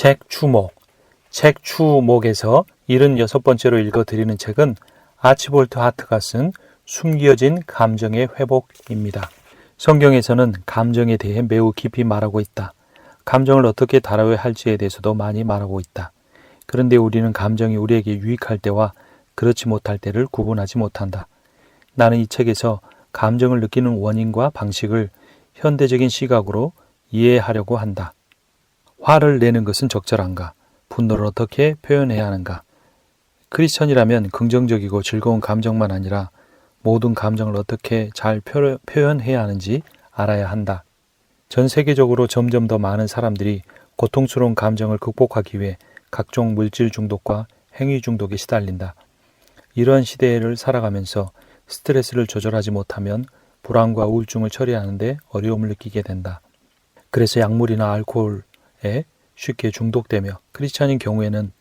책 추목. 책 추목에서 76번째로 읽어드리는 책은 아치볼트 하트가 쓴 숨겨진 감정의 회복입니다. 성경에서는 감정에 대해 매우 깊이 말하고 있다. 감정을 어떻게 다뤄야 할지에 대해서도 많이 말하고 있다. 그런데 우리는 감정이 우리에게 유익할 때와 그렇지 못할 때를 구분하지 못한다. 나는 이 책에서 감정을 느끼는 원인과 방식을 현대적인 시각으로 이해하려고 한다. 화를 내는 것은 적절한가? 분노를 어떻게 표현해야 하는가? 크리스천이라면 긍정적이고 즐거운 감정만 아니라 모든 감정을 어떻게 잘 표현해야 하는지 알아야 한다. 전 세계적으로 점점 더 많은 사람들이 고통스러운 감정을 극복하기 위해 각종 물질 중독과 행위 중독에 시달린다. 이러한 시대를 살아가면서 스트레스를 조절하지 못하면 불안과 우울증을 처리하는데 어려움을 느끼게 된다. 그래서 약물이나 알코올 에 쉽게 중독되며 크리스찬인 경우에는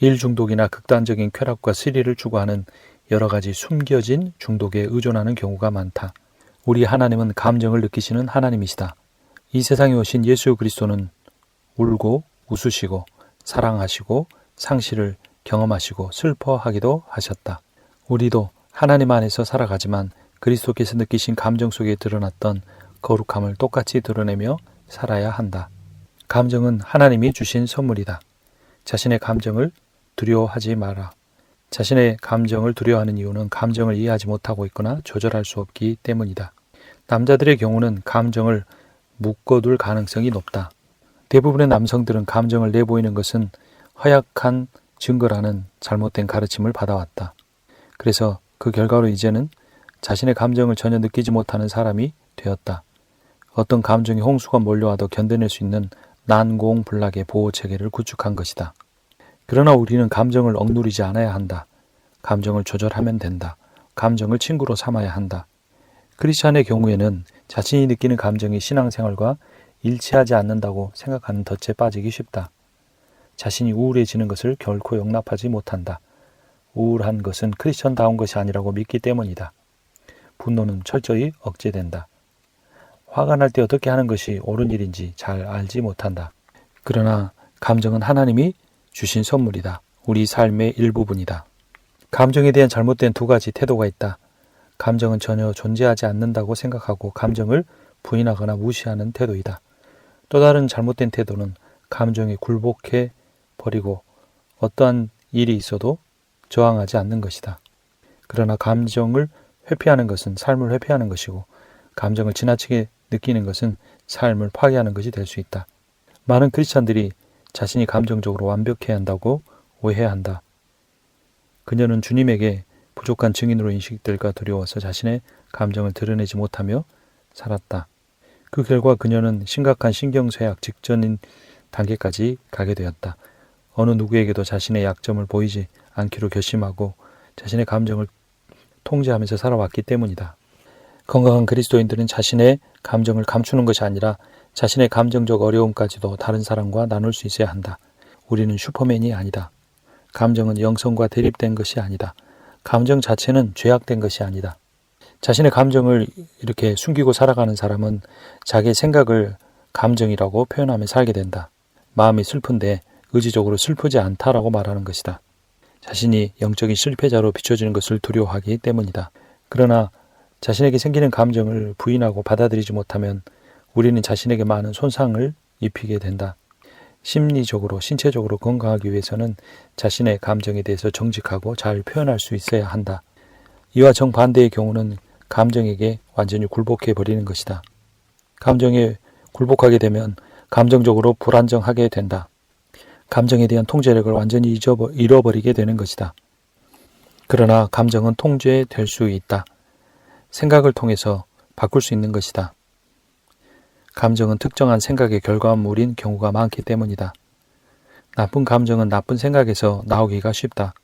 일 중독이나 극단적인 쾌락과 스릴을 추구하는 여러 가지 숨겨진 중독에 의존하는 경우가 많다. 우리 하나님은 감정을 느끼시는 하나님이시다. 이 세상에 오신 예수 그리스도는 울고 웃으시고 사랑하시고 상실을 경험하시고 슬퍼하기도 하셨다. 우리도 하나님 안에서 살아가지만 그리스도께서 느끼신 감정 속에 드러났던 거룩함을 똑같이 드러내며 살아야 한다. 감정은 하나님이 주신 선물이다. 자신의 감정을 두려워하지 마라. 자신의 감정을 두려워하는 이유는 감정을 이해하지 못하고 있거나 조절할 수 없기 때문이다. 남자들의 경우는 감정을 묶어둘 가능성이 높다. 대부분의 남성들은 감정을 내보이는 것은 허약한 증거라는 잘못된 가르침을 받아왔다. 그래서 그 결과로 이제는 자신의 감정을 전혀 느끼지 못하는 사람이 되었다. 어떤 감정이 홍수가 몰려와도 견뎌낼 수 있는 난공불락의 보호 체계를 구축한 것이다. 그러나 우리는 감정을 억누르지 않아야 한다. 감정을 조절하면 된다. 감정을 친구로 삼아야 한다. 크리스찬의 경우에는 자신이 느끼는 감정이 신앙생활과 일치하지 않는다고 생각하는 덫에 빠지기 쉽다. 자신이 우울해지는 것을 결코 용납하지 못한다. 우울한 것은 크리스천다운 것이 아니라고 믿기 때문이다. 분노는 철저히 억제된다. 화가 날 때 어떻게 하는 것이 옳은 일인지 잘 알지 못한다. 그러나 감정은 하나님이 주신 선물이다. 우리 삶의 일부분이다. 감정에 대한 잘못된 두 가지 태도가 있다. 감정은 전혀 존재하지 않는다고 생각하고 감정을 부인하거나 무시하는 태도이다. 또 다른 잘못된 태도는 감정에 굴복해 버리고 어떠한 일이 있어도 저항하지 않는 것이다. 그러나 감정을 회피하는 것은 삶을 회피하는 것이고 감정을 지나치게 느끼는 것은 삶을 파괴하는 것이 될 수 있다. 많은 크리스찬들이 자신이 감정적으로 완벽해야 한다고 오해한다. 그녀는 주님에게 부족한 증인으로 인식될까 두려워서 자신의 감정을 드러내지 못하며 살았다. 그 결과 그녀는 심각한 신경쇠약 직전인 단계까지 가게 되었다. 어느 누구에게도 자신의 약점을 보이지 않기로 결심하고 자신의 감정을 통제하면서 살아왔기 때문이다. 건강한 그리스도인들은 자신의 감정을 감추는 것이 아니라 자신의 감정적 어려움까지도 다른 사람과 나눌 수 있어야 한다. 우리는 슈퍼맨이 아니다. 감정은 영성과 대립된 것이 아니다. 감정 자체는 죄악된 것이 아니다. 자신의 감정을 이렇게 숨기고 살아가는 사람은 자기의 생각을 감정이라고 표현하며 살게 된다. 마음이 슬픈데 의지적으로 슬프지 않다라고 말하는 것이다. 자신이 영적인 실패자로 비춰지는 것을 두려워하기 때문이다. 그러나 자신에게 생기는 감정을 부인하고 받아들이지 못하면 우리는 자신에게 많은 손상을 입히게 된다. 심리적으로, 신체적으로 건강하기 위해서는 자신의 감정에 대해서 정직하고 잘 표현할 수 있어야 한다. 이와 정반대의 경우는 감정에게 완전히 굴복해 버리는 것이다. 감정에 굴복하게 되면 감정적으로 불안정하게 된다. 감정에 대한 통제력을 완전히 잃어버리게 되는 것이다. 그러나 감정은 통제될 수 있다. 생각을 통해서 바꿀 수 있는 것이다. 감정은 특정한 생각의 결과물인 경우가 많기 때문이다. 나쁜 감정은 나쁜 생각에서 나오기가 쉽다.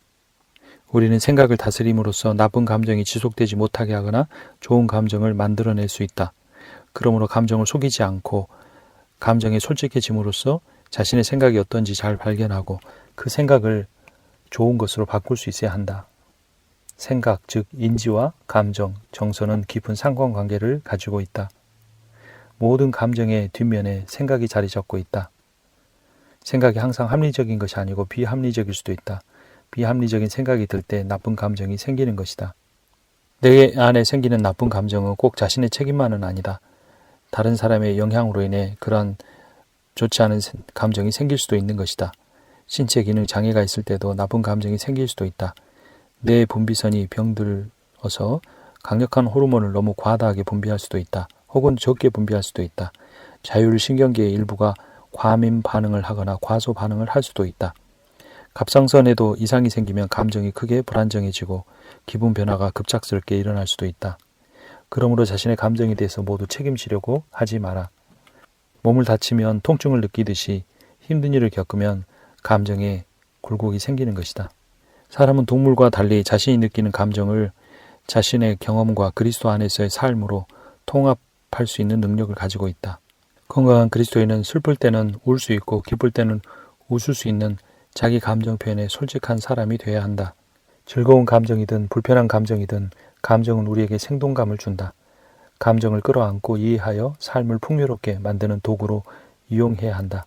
우리는 생각을 다스림으로써 나쁜 감정이 지속되지 못하게 하거나 좋은 감정을 만들어낼 수 있다. 그러므로 감정을 속이지 않고 감정에 솔직해짐으로써 자신의 생각이 어떤지 잘 발견하고 그 생각을 좋은 것으로 바꿀 수 있어야 한다. 생각, 즉 인지와 감정, 정서는 깊은 상관관계를 가지고 있다. 모든 감정의 뒷면에 생각이 자리 잡고 있다. 생각이 항상 합리적인 것이 아니고 비합리적일 수도 있다. 비합리적인 생각이 들 때 나쁜 감정이 생기는 것이다. 내 안에 생기는 나쁜 감정은 꼭 자신의 책임만은 아니다. 다른 사람의 영향으로 인해 그런 좋지 않은 세- 감정이 생길 수도 있는 것이다. 신체 기능 장애가 있을 때도 나쁜 감정이 생길 수도 있다. 뇌 분비선이 병들어서 강력한 호르몬을 너무 과다하게 분비할 수도 있다. 혹은 적게 분비할 수도 있다. 자율신경계의 일부가 과민 반응을 하거나 과소 반응을 할 수도 있다. 갑상선에도 이상이 생기면 감정이 크게 불안정해지고 기분 변화가 급작스럽게 일어날 수도 있다. 그러므로 자신의 감정에 대해서 모두 책임지려고 하지 마라. 몸을 다치면 통증을 느끼듯이 힘든 일을 겪으면 감정에 굴곡이 생기는 것이다. 사람은 동물과 달리 자신이 느끼는 감정을 자신의 경험과 그리스도 안에서의 삶으로 통합할 수 있는 능력을 가지고 있다. 건강한 그리스도인은 슬플 때는 울 수 있고 기쁠 때는 웃을 수 있는 자기 감정 표현에 솔직한 사람이 되어야 한다. 즐거운 감정이든 불편한 감정이든 감정은 우리에게 생동감을 준다. 감정을 끌어안고 이해하여 삶을 풍요롭게 만드는 도구로 이용해야 한다.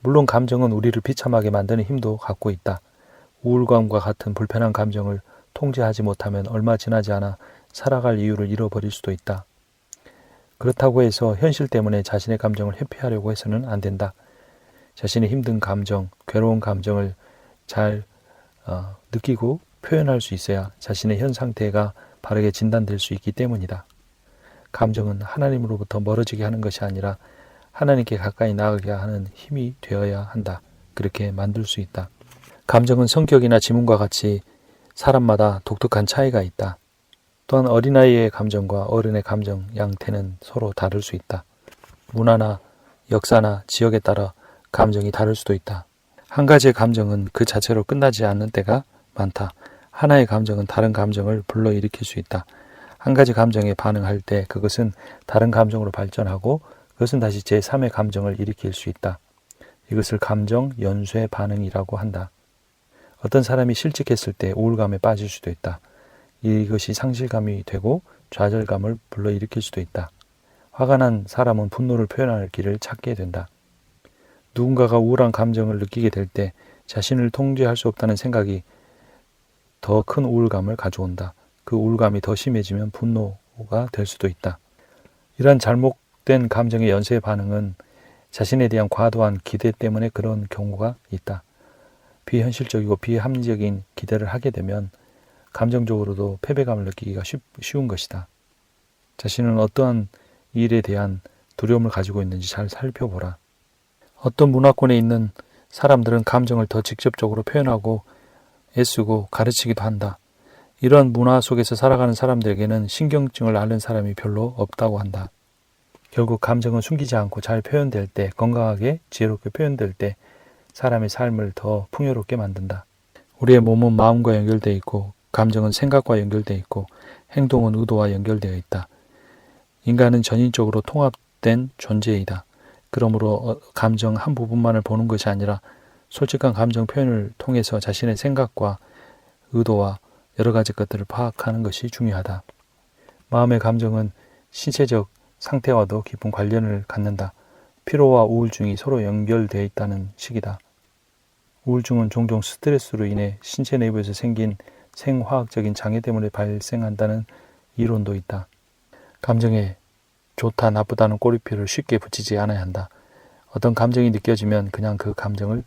물론 감정은 우리를 비참하게 만드는 힘도 갖고 있다. 우울감과 같은 불편한 감정을 통제하지 못하면 얼마 지나지 않아 살아갈 이유를 잃어버릴 수도 있다. 그렇다고 해서 현실 때문에 자신의 감정을 회피하려고 해서는 안 된다. 자신의 힘든 감정, 괴로운 감정을 잘 어, 느끼고 표현할 수 있어야 자신의 현 상태가 바르게 진단될 수 있기 때문이다. 감정은 하나님으로부터 멀어지게 하는 것이 아니라 하나님께 가까이 나가게 하는 힘이 되어야 한다. 그렇게 만들 수 있다. 감정은 성격이나 지문과 같이 사람마다 독특한 차이가 있다. 또한 어린아이의 감정과 어른의 감정 양태는 서로 다를 수 있다. 문화나 역사나 지역에 따라 감정이 다를 수도 있다. 한 가지의 감정은 그 자체로 끝나지 않는 때가 많다. 하나의 감정은 다른 감정을 불러일으킬 수 있다. 한 가지 감정에 반응할 때 그것은 다른 감정으로 발전하고 그것은 다시 제3의 감정을 일으킬 수 있다. 이것을 감정 연쇄 반응이라고 한다. 어떤 사람이 실직했을 때 우울감에 빠질 수도 있다. 이것이 상실감이 되고 좌절감을 불러일으킬 수도 있다. 화가 난 사람은 분노를 표현할 길을 찾게 된다. 누군가가 우울한 감정을 느끼게 될 때 자신을 통제할 수 없다는 생각이 더 큰 우울감을 가져온다. 그 우울감이 더 심해지면 분노가 될 수도 있다. 이러한 잘못된 감정의 연쇄 반응은 자신에 대한 과도한 기대 때문에 그런 경우가 있다. 비현실적이고 비합리적인 기대를 하게 되면 감정적으로도 패배감을 느끼기가 쉽, 쉬운 것이다. 자신은 어떠한 일에 대한 두려움을 가지고 있는지 잘 살펴보라. 어떤 문화권에 있는 사람들은 감정을 더 직접적으로 표현하고 애쓰고 가르치기도 한다. 이런 문화 속에서 살아가는 사람들에게는 신경증을 앓는 사람이 별로 없다고 한다. 결국 감정은 숨기지 않고 잘 표현될 때, 건강하게 지혜롭게 표현될 때 사람의 삶을 더 풍요롭게 만든다. 우리의 몸은 마음과 연결되어 있고 감정은 생각과 연결되어 있고 행동은 의도와 연결되어 있다. 인간은 전인적으로 통합된 존재이다. 그러므로 어, 감정 한 부분만을 보는 것이 아니라 솔직한 감정 표현을 통해서 자신의 생각과 의도와 여러 가지 것들을 파악하는 것이 중요하다. 마음의 감정은 신체적 상태와도 깊은 관련을 갖는다. 피로와 우울증이 서로 연결되어 있다는 식이다. 우울증은 종종 스트레스로 인해 신체 내부에서 생긴 생화학적인 장애 때문에 발생한다는 이론도 있다. 감정에 좋다 나쁘다는 꼬리표를 쉽게 붙이지 않아야 한다. 어떤 감정이 느껴지면 그냥 그 감정을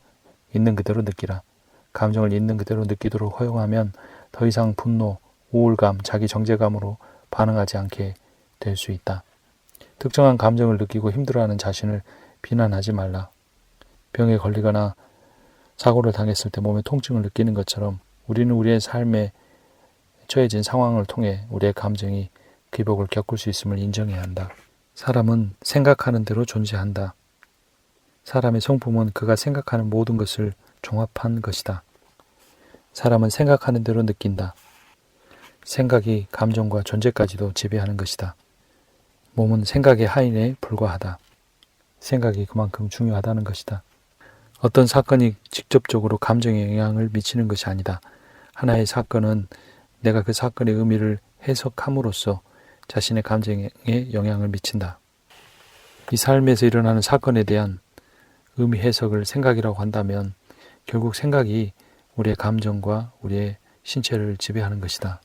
있는 그대로 느끼라. 감정을 있는 그대로 느끼도록 허용하면 더 이상 분노, 우울감, 자기 정제감으로 반응하지 않게 될 수 있다. 특정한 감정을 느끼고 힘들어하는 자신을 비난하지 말라. 병에 걸리거나 사고를 당했을 때 몸에 통증을 느끼는 것처럼 우리는 우리의 삶에 처해진 상황을 통해 우리의 감정이 기복을 겪을 수 있음을 인정해야 한다. 사람은 생각하는 대로 존재한다. 사람의 성품은 그가 생각하는 모든 것을 종합한 것이다. 사람은 생각하는 대로 느낀다. 생각이 감정과 존재까지도 지배하는 것이다. 몸은 생각의 하인에 불과하다. 생각이 그만큼 중요하다는 것이다. 어떤 사건이 직접적으로 감정에 영향을 미치는 것이 아니다. 하나의 사건은 내가 그 사건의 의미를 해석함으로써 자신의 감정에 영향을 미친다. 이 삶에서 일어나는 사건에 대한 의미 해석을 생각이라고 한다면 결국 생각이 우리의 감정과 우리의 신체를 지배하는 것이다.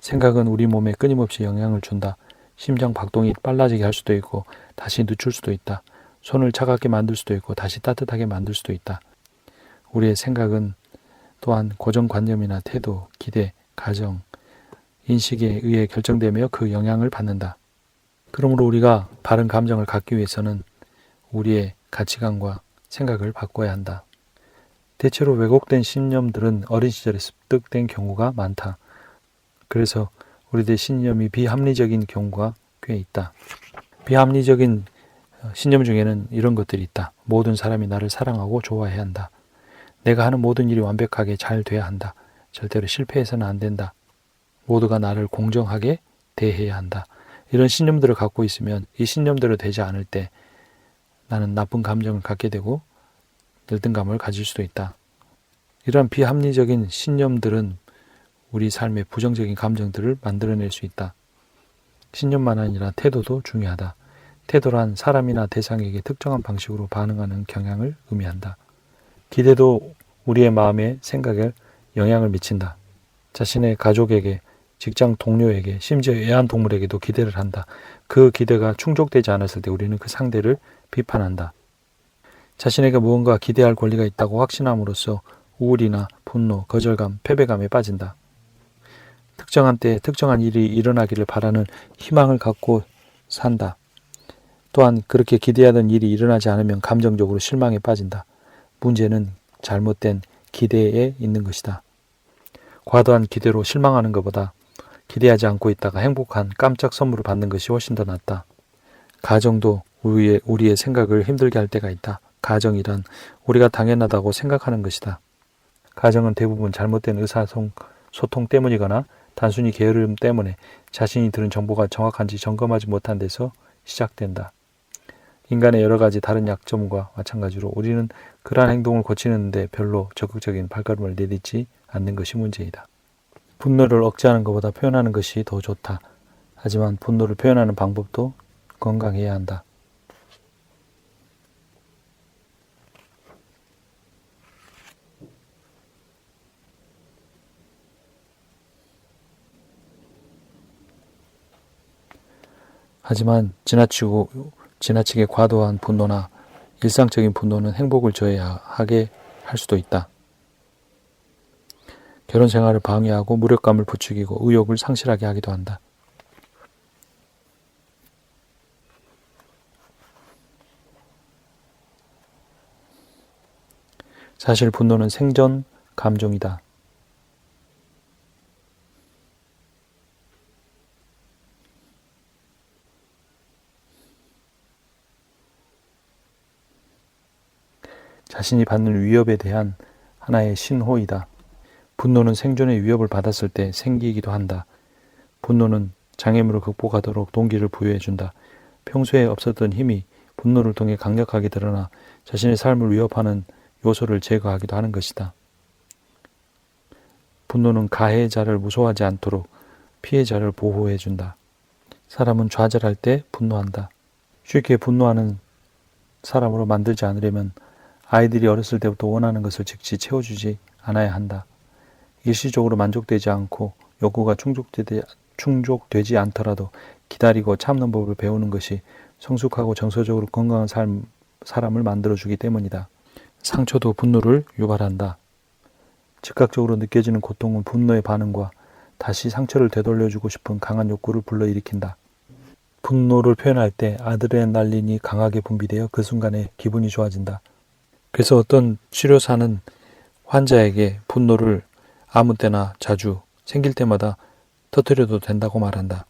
생각은 우리 몸에 끊임없이 영향을 준다. 심장 박동이 빨라지게 할 수도 있고 다시 늦출 수도 있다. 손을 차갑게 만들 수도 있고 다시 따뜻하게 만들 수도 있다. 우리의 생각은 또한 고정관념이나 태도, 기대, 가정, 인식에 의해 결정되며 그 영향을 받는다. 그러므로 우리가 바른 감정을 갖기 위해서는 우리의 가치관과 생각을 바꿔야 한다. 대체로 왜곡된 신념들은 어린 시절에 습득된 경우가 많다. 그래서 우리들의 신념이 비합리적인 경우가 꽤 있다. 비합리적인 어, 신념 중에는 이런 것들이 있다. 모든 사람이 나를 사랑하고 좋아해야 한다. 내가 하는 모든 일이 완벽하게 잘 돼야 한다. 절대로 실패해서는 안 된다. 모두가 나를 공정하게 대해야 한다. 이런 신념들을 갖고 있으면 이 신념대로 되지 않을 때 나는 나쁜 감정을 갖게 되고 열등감을 가질 수도 있다. 이러한 비합리적인 신념들은 우리 삶의 부정적인 감정들을 만들어낼 수 있다. 신념만 아니라 태도도 중요하다. 태도란 사람이나 대상에게 특정한 방식으로 반응하는 경향을 의미한다. 기대도 우리의 마음에 생각에 영향을 미친다. 자신의 가족에게, 직장 동료에게, 심지어 애완동물에게도 기대를 한다. 그 기대가 충족되지 않았을 때 우리는 그 상대를 비판한다. 자신에게 무언가 기대할 권리가 있다고 확신함으로써 우울이나 분노, 거절감, 패배감에 빠진다. 특정한 때 특정한 일이 일어나기를 바라는 희망을 갖고 산다. 또한 그렇게 기대하던 일이 일어나지 않으면 감정적으로 실망에 빠진다. 문제는 잘못된 기대에 있는 것이다. 과도한 기대로 실망하는 것보다 기대하지 않고 있다가 행복한 깜짝 선물을 받는 것이 훨씬 더 낫다. 가정도 우리의, 우리의 생각을 힘들게 할 때가 있다. 가정이란 우리가 당연하다고 생각하는 것이다. 가정은 대부분 잘못된 의사소통 때문이거나 단순히 게으름 때문에 자신이 들은 정보가 정확한지 점검하지 못한 데서 시작된다. 인간의 여러 가지 다른 약점과 마찬가지로 우리는 그러한 행동을 고치는데 별로 적극적인 발걸음을 내딛지 않는 것이 문제이다. 분노를 억제하는 것보다 표현하는 것이 더 좋다. 하지만 분노를 표현하는 방법도 건강해야 한다. 하지만 지나치고 지나치게 과도한 분노나 일상적인 분노는 행복을 저해하게 할 수도 있다. 결혼 생활을 방해하고 무력감을 부추기고 의욕을 상실하게 하기도 한다. 사실 분노는 생존 감정이다. 자신이 받는 위협에 대한 하나의 신호이다. 분노는 생존의 위협을 받았을 때 생기기도 한다. 분노는 장애물을 극복하도록 동기를 부여해준다. 평소에 없었던 힘이 분노를 통해 강력하게 드러나 자신의 삶을 위협하는 요소를 제거하기도 하는 것이다. 분노는 가해자를 무서워하지 않도록 피해자를 보호해준다. 사람은 좌절할 때 분노한다. 쉽게 분노하는 사람으로 만들지 않으려면 아이들이 어렸을 때부터 원하는 것을 즉시 채워주지 않아야 한다. 일시적으로 만족되지 않고 욕구가 충족되지, 충족되지 않더라도 기다리고 참는 법을 배우는 것이 성숙하고 정서적으로 건강한 삶, 사람을 만들어주기 때문이다. 상처도 분노를 유발한다. 즉각적으로 느껴지는 고통은 분노의 반응과 다시 상처를 되돌려주고 싶은 강한 욕구를 불러일으킨다. 분노를 표현할 때 아드레날린이 강하게 분비되어 그 순간에 기분이 좋아진다. 그래서 어떤 치료사는 환자에게 분노를 아무 때나 자주 생길 때마다 터뜨려도 된다고 말한다.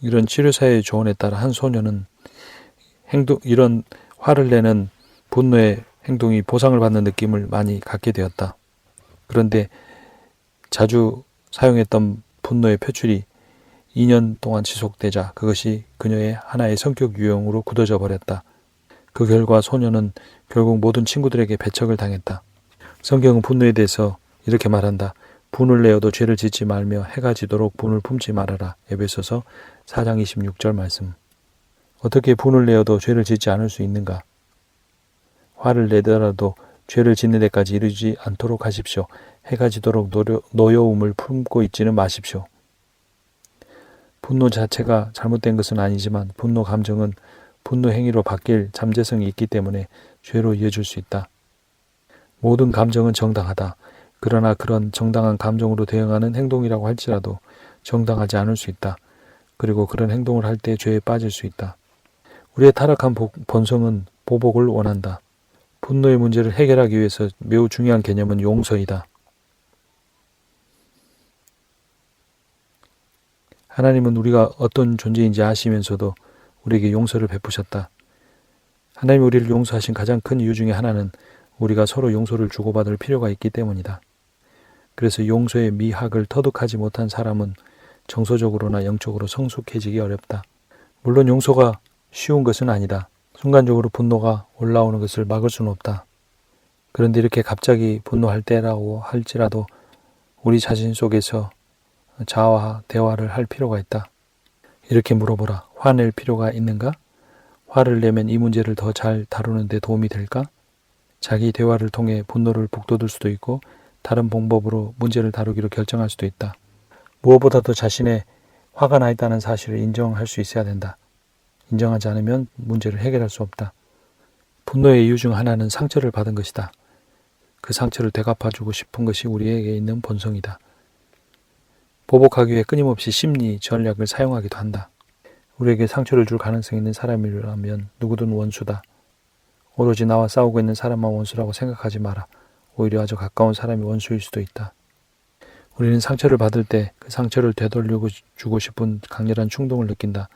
이런 치료사의 조언에 따라 한 소녀는 행동, 이런 화를 내는 분노의 행동이 보상을 받는 느낌을 많이 갖게 되었다. 그런데 자주 사용했던 분노의 표출이 2년 동안 지속되자 그것이 그녀의 하나의 성격 유형으로 굳어져 버렸다. 그 결과 소녀는 결국 모든 친구들에게 배척을 당했다. 성경은 분노에 대해서 이렇게 말한다. 분을 내어도 죄를 짓지 말며 해가 지도록 분을 품지 말아라. 에베소서 4장 26절 말씀. 어떻게 분을 내어도 죄를 짓지 않을 수 있는가? 화를 내더라도 죄를 짓는 데까지 이르지 않도록 하십시오. 해가 지도록 노려, 노여움을 품고 있지는 마십시오. 분노 자체가 잘못된 것은 아니지만 분노 감정은 분노 행위로 바뀔 잠재성이 있기 때문에 죄로 이어질 수 있다. 모든 감정은 정당하다. 그러나 그런 정당한 감정으로 대응하는 행동이라고 할지라도 정당하지 않을 수 있다. 그리고 그런 행동을 할 때 죄에 빠질 수 있다. 우리의 타락한 복- 본성은 보복을 원한다. 분노의 문제를 해결하기 위해서 매우 중요한 개념은 용서이다. 하나님은 우리가 어떤 존재인지 아시면서도 우리에게 용서를 베푸셨다. 하나님이 우리를 용서하신 가장 큰 이유 중에 하나는 우리가 서로 용서를 주고받을 필요가 있기 때문이다. 그래서 용서의 미학을 터득하지 못한 사람은 정서적으로나 영적으로 성숙해지기 어렵다. 물론 용서가 쉬운 것은 아니다. 순간적으로 분노가 올라오는 것을 막을 수는 없다. 그런데 이렇게 갑자기 분노할 때라고 할지라도 우리 자신 속에서 자아와 대화를 할 필요가 있다. 이렇게 물어보라. 화낼 필요가 있는가? 화를 내면 이 문제를 더 잘 다루는 데 도움이 될까? 자기 대화를 통해 분노를 북돋을 수도 있고 다른 방법으로 문제를 다루기로 결정할 수도 있다. 무엇보다도 자신의 화가 나 있다는 사실을 인정할 수 있어야 된다. 인정하지 않으면 문제를 해결할 수 없다. 분노의 이유 중 하나는 상처를 받은 것이다. 그 상처를 되갚아주고 싶은 것이 우리에게 있는 본성이다. 보복하기 위해 끊임없이 심리 전략을 사용하기도 한다. 우리에게 상처를 줄 가능성이 있는 사람이라면 누구든 원수다. 오로지 나와 싸우고 있는 사람만 원수라고 생각하지 마라. 오히려 아주 가까운 사람이 원수일 수도 있다. 우리는 상처를 받을 때 그 상처를 되돌리고 주고 싶은 강렬한 충동을 느낀다.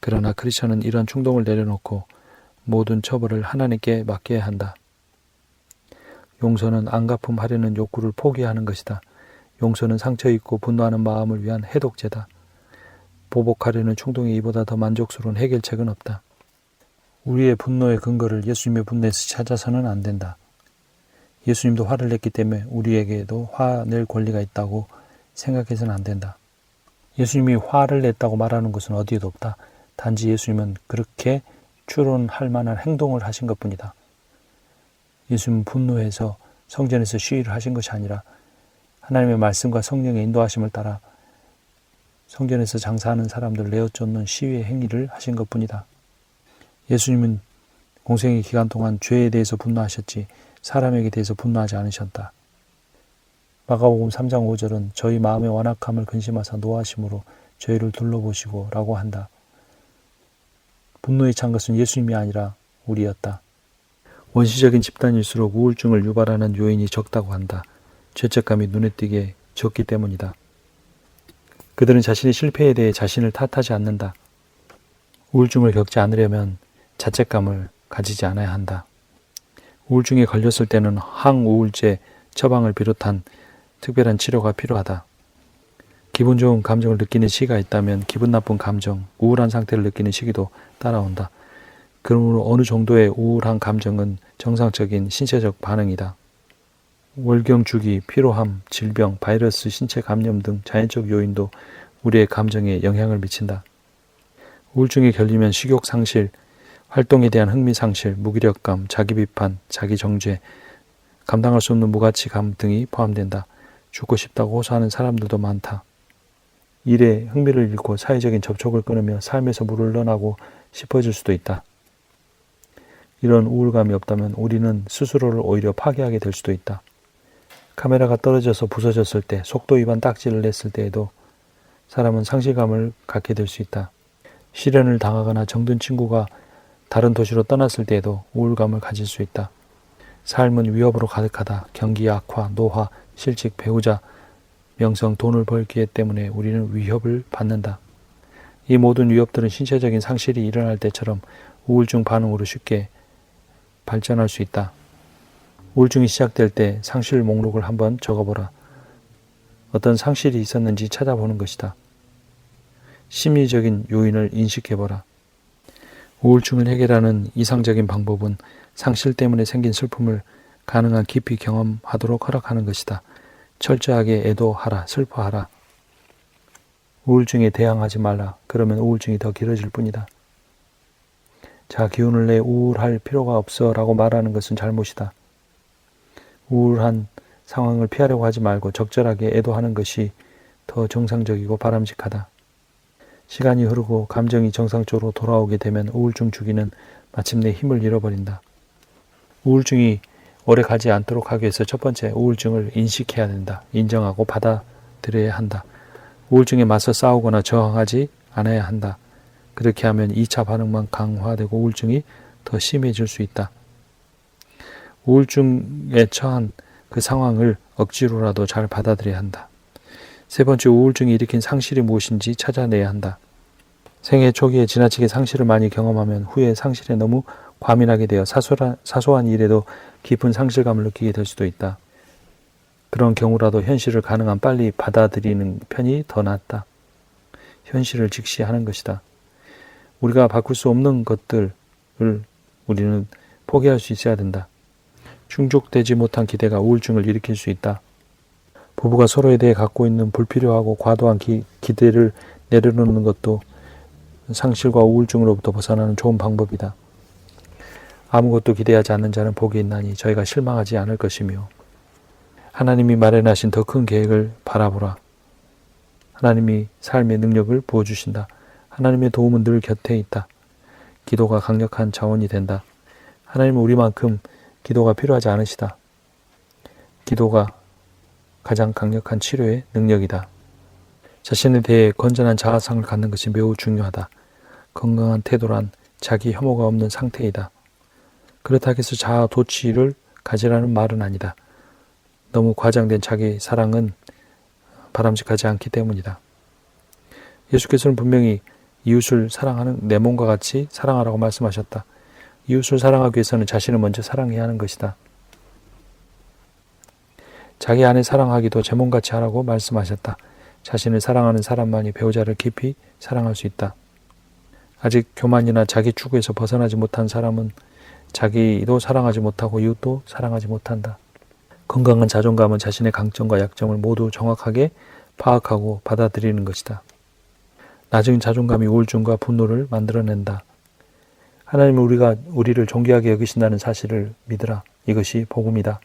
그러나 크리스천은 이런 충동을 내려놓고 모든 처벌을 하나님께 맡겨야 한다. 용서는 안 갚음하려는 욕구를 포기하는 것이다. 용서는 상처 있고 분노하는 마음을 위한 해독제다. 보복하려는 충동이 이보다 더 만족스러운 해결책은 없다. 우리의 분노의 근거를 예수님의 분노에서 찾아서는 안 된다. 예수님도 화를 냈기 때문에 우리에게도 화낼 권리가 있다고 생각해서는 안 된다. 예수님이 화를 냈다고 말하는 것은 어디에도 없다. 단지 예수님은 그렇게 추론할 만한 행동을 하신 것 뿐이다. 예수님은 분노해서 성전에서 시위를 하신 것이 아니라 하나님의 말씀과 성령의 인도하심을 따라 성전에서 장사하는 사람들을 내어쫓는 시위의 행위를 하신 것 뿐이다. 예수님은 공생의 기간 동안 죄에 대해서 분노하셨지 사람에게 대해서 분노하지 않으셨다. 마가복음 3장 5절은 저희 마음의 완악함을 근심하사 노하심으로 저희를 둘러보시고 라고 한다. 분노에 찬 것은 예수님이 아니라 우리였다. 원시적인 집단일수록 우울증을 유발하는 요인이 적다고 한다. 죄책감이 눈에 띄게 적기 때문이다. 그들은 자신의 실패에 대해 자신을 탓하지 않는다. 우울증을 겪지 않으려면 자책감을 가지지 않아야 한다. 우울증에 걸렸을 때는 항우울제 처방을 비롯한 특별한 치료가 필요하다. 기분 좋은 감정을 느끼는 시기가 있다면 기분 나쁜 감정, 우울한 상태를 느끼는 시기도 따라온다. 그러므로 어느 정도의 우울한 감정은 정상적인 신체적 반응이다. 월경 주기, 피로함, 질병, 바이러스, 신체 감염 등 자연적 요인도 우리의 감정에 영향을 미친다. 우울증에 걸리면 식욕 상실, 활동에 대한 흥미 상실, 무기력감, 자기 비판, 자기 정죄, 감당할 수 없는 무가치감 등이 포함된다. 죽고 싶다고 호소하는 사람들도 많다. 일에 흥미를 잃고 사회적인 접촉을 끊으며 삶에서 물러나고 싶어질 수도 있다. 이런 우울감이 없다면 우리는 스스로를 오히려 파괴하게 될 수도 있다. 카메라가 떨어져서 부서졌을 때, 속도 위반 딱지를 냈을 때에도 사람은 상실감을 갖게 될 수 있다. 실현을 당하거나 정든 친구가 다른 도시로 떠났을 때에도 우울감을 가질 수 있다. 삶은 위협으로 가득하다. 경기 악화, 노화, 실직, 배우자, 명성, 돈을 벌 기회 때문에 우리는 위협을 받는다. 이 모든 위협들은 신체적인 상실이 일어날 때처럼 우울증 반응으로 쉽게 발전할 수 있다. 우울증이 시작될 때 상실 목록을 한번 적어보라. 어떤 상실이 있었는지 찾아보는 것이다. 심리적인 요인을 인식해보라. 우울증을 해결하는 이상적인 방법은 상실 때문에 생긴 슬픔을 가능한 깊이 경험하도록 허락하는 것이다. 철저하게 애도하라, 슬퍼하라. 우울증에 대항하지 말라. 그러면 우울증이 더 길어질 뿐이다. 자, 기운을 내 우울할 필요가 없어 라고 말하는 것은 잘못이다. 우울한 상황을 피하려고 하지 말고 적절하게 애도하는 것이 더 정상적이고 바람직하다. 시간이 흐르고 감정이 정상적으로 돌아오게 되면 우울증 주기는 마침내 힘을 잃어버린다. 우울증이 오래 가지 않도록 하기 위해서 첫 번째 우울증을 인식해야 된다. 인정하고 받아들여야 한다. 우울증에 맞서 싸우거나 저항하지 않아야 한다. 그렇게 하면 2차 반응만 강화되고 우울증이 더 심해질 수 있다. 우울증에 처한 그 상황을 억지로라도 잘 받아들여야 한다. 세 번째, 우울증이 일으킨 상실이 무엇인지 찾아내야 한다. 생애 초기에 지나치게 상실을 많이 경험하면 후에 상실에 너무 과민하게 되어 사소한, 사소한 일에도 깊은 상실감을 느끼게 될 수도 있다. 그런 경우라도 현실을 가능한 빨리 받아들이는 편이 더 낫다. 현실을 직시하는 것이다. 우리가 바꿀 수 없는 것들을 우리는 포기할 수 있어야 된다. 충족되지 못한 기대가 우울증을 일으킬 수 있다. 부부가 서로에 대해 갖고 있는 불필요하고 과도한 기, 기대를 내려놓는 것도 상실과 우울증으로부터 벗어나는 좋은 방법이다. 아무것도 기대하지 않는 자는 복이 있나니 저희가 실망하지 않을 것이며 하나님이 마련하신 더 큰 계획을 바라보라. 하나님이 삶의 능력을 부어주신다. 하나님의 도움은 늘 곁에 있다. 기도가 강력한 자원이 된다. 하나님은 우리만큼 기도가 필요하지 않으시다. 기도가 가장 강력한 치료의 능력이다. 자신에 대해 건전한 자아상을 갖는 것이 매우 중요하다. 건강한 태도란 자기 혐오가 없는 상태이다. 그렇다고 해서 자아 도취를 가지라는 말은 아니다. 너무 과장된 자기 사랑은 바람직하지 않기 때문이다. 예수께서는 분명히 이웃을 사랑하는 내 몸과 같이 사랑하라고 말씀하셨다. 이웃을 사랑하기 위해서는 자신을 먼저 사랑해야 하는 것이다. 자기 안에 사랑하기도 제 몸같이 하라고 말씀하셨다. 자신을 사랑하는 사람만이 배우자를 깊이 사랑할 수 있다. 아직 교만이나 자기 추구에서 벗어나지 못한 사람은 자기도 사랑하지 못하고 이웃도 사랑하지 못한다. 건강한 자존감은 자신의 강점과 약점을 모두 정확하게 파악하고 받아들이는 것이다. 낮은 자존감이 우울증과 분노를 만들어낸다. 하나님은 우리가 우리를 존귀하게 여기신다는 사실을 믿으라. 이것이 복음이다.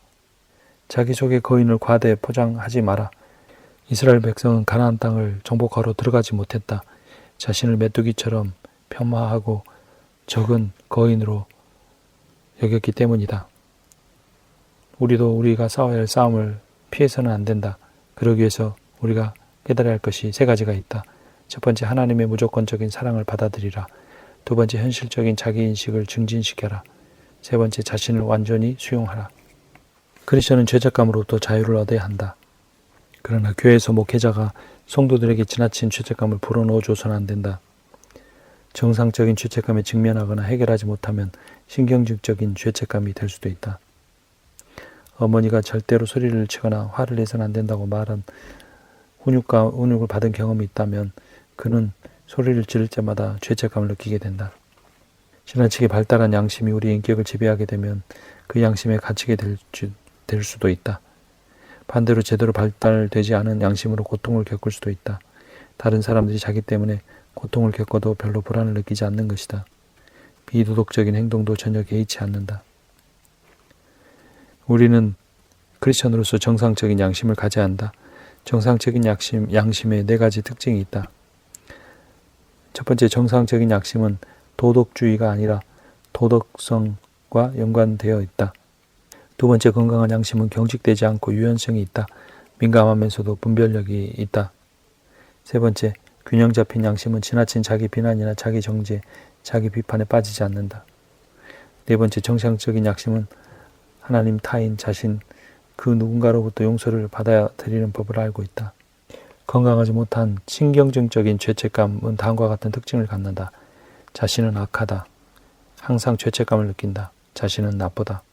자기 속의 거인을 과대 포장하지 마라. 이스라엘 백성은 가나안 땅을 정복하러 들어가지 못했다. 자신을 메뚜기처럼 폄하하고 적은 거인으로 여겼기 때문이다. 우리도 우리가 싸워야 할 싸움을 피해서는 안 된다. 그러기 위해서 우리가 깨달아야 할 것이 세 가지가 있다. 첫 번째, 하나님의 무조건적인 사랑을 받아들이라. 두 번째, 현실적인 자기 인식을 증진시켜라. 세 번째, 자신을 완전히 수용하라. 크리스천은 죄책감으로부터 자유를 얻어야 한다. 그러나 교회에서 목회자가 성도들에게 지나친 죄책감을 불어넣어 줘서는 안 된다. 정상적인 죄책감에 직면하거나 해결하지 못하면 신경질적인 죄책감이 될 수도 있다. 어머니가 절대로 소리를 치거나 화를 내서는 안 된다고 말한 훈육과 훈육을 받은 경험이 있다면 그는 소리를 지를 때마다 죄책감을 느끼게 된다. 지나치게 발달한 양심이 우리 인격을 지배하게 되면 그 양심에 갇히게 될, 주, 될 수도 있다. 반대로 제대로 발달되지 않은 양심으로 고통을 겪을 수도 있다. 다른 사람들이 자기 때문에 고통을 겪어도 별로 불안을 느끼지 않는 것이다. 비도덕적인 행동도 전혀 개의치 않는다. 우리는 크리스천으로서 정상적인 양심을 가져야 한다. 정상적인 양심, 양심에 네 가지 특징이 있다. 첫 번째 정상적인 양심은 도덕주의가 아니라 도덕성과 연관되어 있다. 두 번째 건강한 양심은 경직되지 않고 유연성이 있다. 민감하면서도 분별력이 있다. 세 번째 균형 잡힌 양심은 지나친 자기 비난이나 자기 정죄, 자기 비판에 빠지지 않는다. 네 번째 정상적인 양심은 하나님, 타인, 자신, 그 누군가로부터 용서를 받아야 드리는 법을 알고 있다. 건강하지 못한 신경증적인 죄책감은 다음과 같은 특징을 갖는다. 자신은 악하다. 항상 죄책감을 느낀다. 자신은 나쁘다.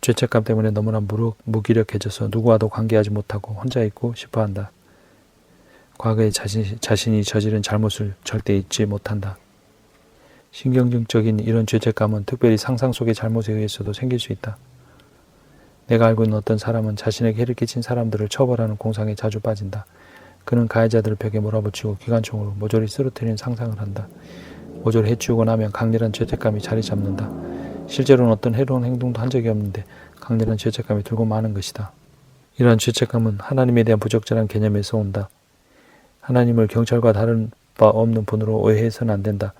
죄책감 때문에 너무나 무력, 무기력해져서 누구와도 관계하지 못하고 혼자 있고 싶어 한다. 과거에 자신, 자신이 저지른 잘못을 절대 잊지 못한다. 신경증적인 이런 죄책감은 특별히 상상 속의 잘못에 의해서도 생길 수 있다. 내가 알고 있는 어떤 사람은 자신에게 해를 끼친 사람들을 처벌하는 공상에 자주 빠진다. 그는 가해자들을 벽에 몰아붙이고 기관총으로 모조리 쓰러뜨리는 상상을 한다. 모조리 해치우고 나면 강렬한 죄책감이 자리 잡는다. 실제로는 어떤 해로운 행동도 한 적이 없는데 강렬한 죄책감이 들고 마는 것이다. 이러한 죄책감은 하나님에 대한 부적절한 개념에서 온다. 하나님을 경찰과 다른 바 없는 분으로 오해해서는 안 된다.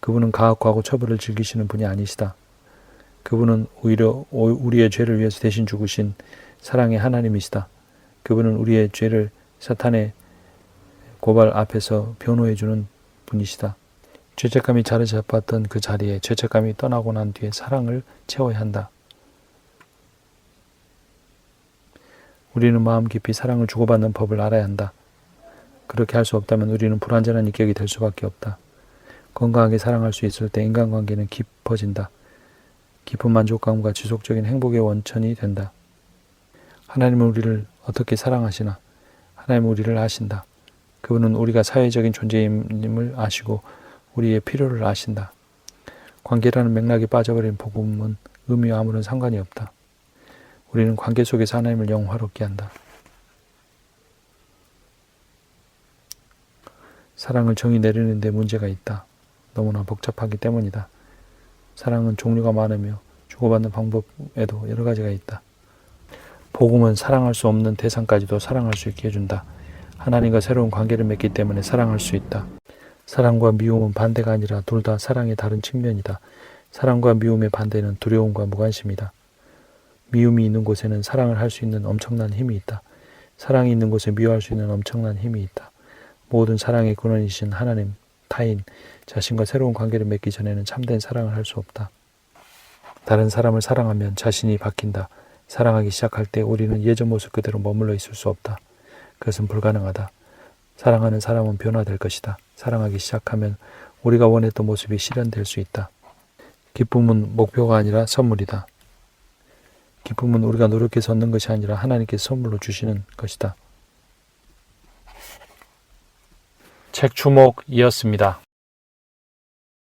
그분은 가혹하고 처벌을 즐기시는 분이 아니시다. 그분은 오히려 오- 우리의 죄를 위해서 대신 죽으신 사랑의 하나님이시다. 그분은 우리의 죄를 사탄의 고발 앞에서 변호해 주는 분이시다. 죄책감이 자리 잡았던 그 자리에 죄책감이 떠나고 난 뒤에 사랑을 채워야 한다. 우리는 마음 깊이 사랑을 주고받는 법을 알아야 한다. 그렇게 할 수 없다면 우리는 불완전한 인격이 될 수밖에 없다. 건강하게 사랑할 수 있을 때 인간관계는 깊어진다. 깊은 만족감과 지속적인 행복의 원천이 된다. 하나님은 우리를 어떻게 사랑하시나? 하나님은 우리를 아신다. 그분은 우리가 사회적인 존재임을 아시고 우리의 필요를 아신다. 관계라는 맥락에 빠져버린 복음은 의미와 아무런 상관이 없다. 우리는 관계 속에서 하나님을 영화롭게 한다. 사랑을 정의 내리는데 문제가 있다. 너무나 복잡하기 때문이다. 사랑은 종류가 많으며 주고받는 방법에도 여러 가지가 있다. 복음은 사랑할 수 없는 대상까지도 사랑할 수 있게 해준다. 하나님과 새로운 관계를 맺기 때문에 사랑할 수 있다. 사랑과 미움은 반대가 아니라 둘 다 사랑의 다른 측면이다. 사랑과 미움의 반대는 두려움과 무관심이다. 미움이 있는 곳에는 사랑을 할 수 있는 엄청난 힘이 있다. 사랑이 있는 곳에 미워할 수 있는 엄청난 힘이 있다. 모든 사랑의 근원이신 하나님, 타인, 자신과 새로운 관계를 맺기 전에는 참된 사랑을 할 수 없다. 다른 사람을 사랑하면 자신이 바뀐다. 사랑하기 시작할 때 우리는 예전 모습 그대로 머물러 있을 수 없다. 그것은 불가능하다. 사랑하는 사람은 변화될 것이다. 사랑하기 시작하면 우리가 원했던 모습이 실현될 수 있다. 기쁨은 목표가 아니라 선물이다. 기쁨은 우리가 노력해서 얻는 것이 아니라 하나님께서 선물로 주시는 것이다. 책 추목이었습니다.